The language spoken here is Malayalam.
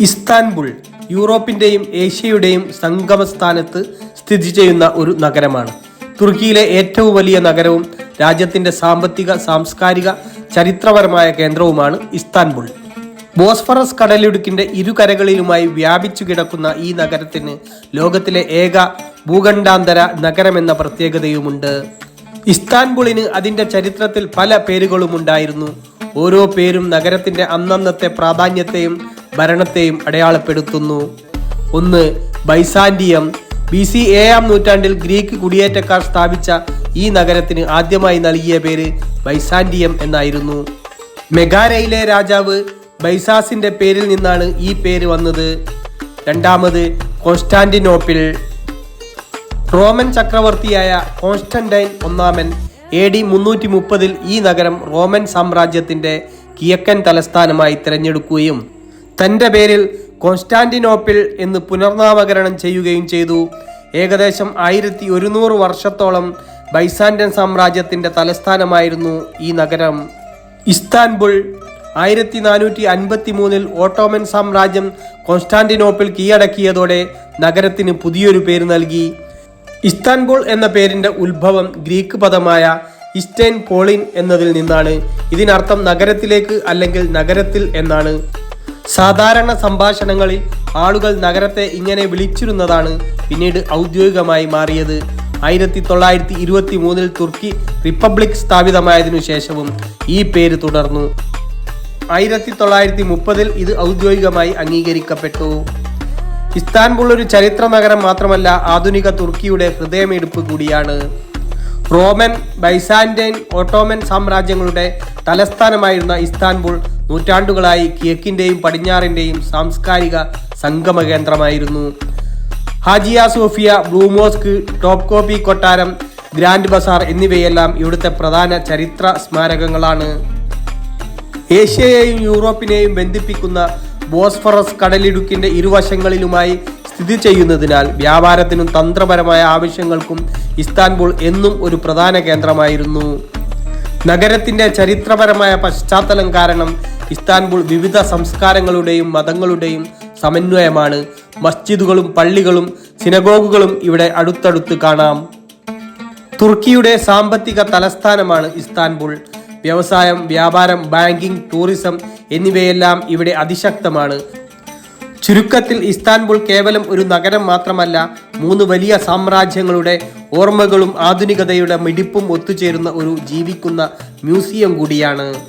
ഇസ്താൻബുൾ യൂറോപ്പിന്റെയും ഏഷ്യയുടെയും സംഗമസ്ഥാനത്ത് സ്ഥിതി ചെയ്യുന്ന ഒരു നഗരമാണ്. തുർക്കിയിലെ ഏറ്റവും വലിയ നഗരവും രാജ്യത്തിന്റെ സാമ്പത്തിക സാംസ്കാരിക ചരിത്രപരമായ കേന്ദ്രവുമാണ് ഇസ്താൻബുൾ. ബോസ്ഫറസ് കടലിടുക്കിന്റെ ഇരുകരകളിലുമായി വ്യാപിച്ചു കിടക്കുന്ന ഈ നഗരത്തിന് ലോകത്തിലെ ഏക ഭൂഖണ്ഡാന്തര നഗരമെന്ന പ്രത്യേകതയുമുണ്ട്. ഇസ്താൻബുളിന് അതിന്റെ ചരിത്രത്തിൽ പല പേരുകളുമുണ്ടായിരുന്നു. ഓരോ പേരും നഗരത്തിന്റെ അന്നന്നത്തെ പ്രാധാന്യത്തെയും ഭരണത്തെയും അടയാളപ്പെടുത്തുന്നു. ഒന്ന് ബൈസാൻഡിയം ബി സി ഏഴാം നൂറ്റാണ്ടിൽ ഗ്രീക്ക് കുടിയേറ്റക്കാർ സ്ഥാപിച്ച ഈ നഗരത്തിന് ആദ്യമായി നൽകിയ പേര് ബൈസാൻഡിയം എന്നായിരുന്നു. മെഗാരയിലെ രാജാവ് ബൈസാസിന്റെ പേരിൽ നിന്നാണ് ഈ പേര് വന്നത്. രണ്ടാമത് കോൺസ്റ്റാന്റിനോപ്പിൾ. റോമൻ ചക്രവർത്തിയായ കോൺസ്റ്റന്റൈൻ ഒന്നാമൻ എ ഡി മുന്നൂറ്റി മുപ്പതിൽ ഈ നഗരം റോമൻ സാമ്രാജ്യത്തിന്റെ കിഴക്കൻ തലസ്ഥാനമായി തിരഞ്ഞെടുക്കുകയും തന്റെ പേരിൽ കോൺസ്റ്റാന്റിനോപ്പിൾ എന്ന് പുനർനാമകരണം ചെയ്യുകയും ചെയ്തു. ഏകദേശം ആയിരത്തി ഒരുന്നൂറ് വർഷത്തോളം ബൈസാൻഡൻ സാമ്രാജ്യത്തിന്റെ തലസ്ഥാനമായിരുന്നു ഈ നഗരം. ഇസ്താൻബുൾ ആയിരത്തി നാനൂറ്റി അൻപത്തി മൂന്നിൽ ഓട്ടോമൻ സാമ്രാജ്യം കോൺസ്റ്റാന്റിനോപ്പിൾ കീഴടക്കിയതോടെ നഗരത്തിന് പുതിയൊരു പേര് നൽകി. ഇസ്താൻബുൾ എന്ന പേരിന്റെ ഉത്ഭവം ഗ്രീക്ക് പദമായ ഇസ്റ്റേൻ പോളിൻ എന്നതിൽ നിന്നാണ്. ഇതിനർത്ഥം നഗരത്തിലേക്ക് അല്ലെങ്കിൽ നഗരത്തിൽ എന്നാണ്. സാധാരണ സംഭാഷണങ്ങളിൽ ആളുകൾ നഗരത്തെ ഇങ്ങനെ വിളിച്ചിരുന്നതാണ് പിന്നീട് ഔദ്യോഗികമായി മാറിയത്. ആയിരത്തി തൊള്ളായിരത്തി ഇരുപത്തി മൂന്നിൽ തുർക്കി റിപ്പബ്ലിക് സ്ഥാപിതമായതിനു ശേഷവും ഈ പേര് തുടർന്നു. ആയിരത്തി തൊള്ളായിരത്തി മുപ്പതിൽ ഇത് ഔദ്യോഗികമായി അംഗീകരിക്കപ്പെട്ടു. ഇസ്താൻബുൾ ഒരു ചരിത്ര നഗരം മാത്രമല്ല ആധുനിക തുർക്കിയുടെ ഹൃദയമെടുപ്പ് കൂടിയാണ്. റോമൻ ബൈസാന്റൈൻ ഓട്ടോമൻ സാമ്രാജ്യങ്ങളുടെ തലസ്ഥാനമായിരുന്ന ഇസ്താൻബുൾ നൂറ്റാണ്ടുകളായി കിഴക്കിന്റെയും പടിഞ്ഞാറിന്റെയും സാംസ്കാരിക സംഗമ കേന്ദ്രമായിരുന്നു Hagia Sophia Blue Mosque Topkapi കൊട്ടാരം ഗ്രാൻഡ് ബസാർ എന്നിവയെല്ലാം ഇവിടുത്തെ പ്രധാന ചരിത്ര സ്മാരകങ്ങളാണ്. ഏഷ്യയെയും യൂറോപ്പിനെയും ബന്ധിപ്പിക്കുന്ന ബോസ്ഫറസ് കടലിടുക്കിന്റെ ഇരുവശങ്ങളിലുമായി സ്ഥിതി ചെയ്യുന്നതിനാൽ വ്യാപാരത്തിനും തന്ത്രപരമായ ആവശ്യങ്ങൾക്കും ഇസ്താൻബുൾ എന്നും ഒരു പ്രധാന കേന്ദ്രമായിരുന്നു. നഗരത്തിന്റെ ചരിത്രപരമായ പശ്ചാത്തലം കാരണം ഇസ്താൻബുൾ വിവിധ സംസ്കാരങ്ങളുടെയും മതങ്ങളുടെയും സമന്വയമാണ്. മസ്ജിദുകളും പള്ളികളും സിനഗോഗുകളും ഇവിടെ അടുത്തടുത്ത് കാണാം. തുർക്കിയുടെ സാമ്പത്തിക തലസ്ഥാനമാണ് ഇസ്താൻബുൾ. വ്യവസായം വ്യാപാരം ബാങ്കിംഗ് ടൂറിസം എന്നിവയെല്ലാം ഇവിടെ അതിശക്തമാണ്. ചുരുക്കത്തിൽ ഇസ്താൻബുൾ കേവലം ഒരു നഗരം മാത്രമല്ല മൂന്ന് വലിയ സാമ്രാജ്യങ്ങളുടെ ഓർമ്മകളും ആധുനികതയുടെ മിടിപ്പും ഒത്തുചേരുന്ന ഒരു ജീവിക്കുന്ന മ്യൂസിയം കൂടിയാണ്.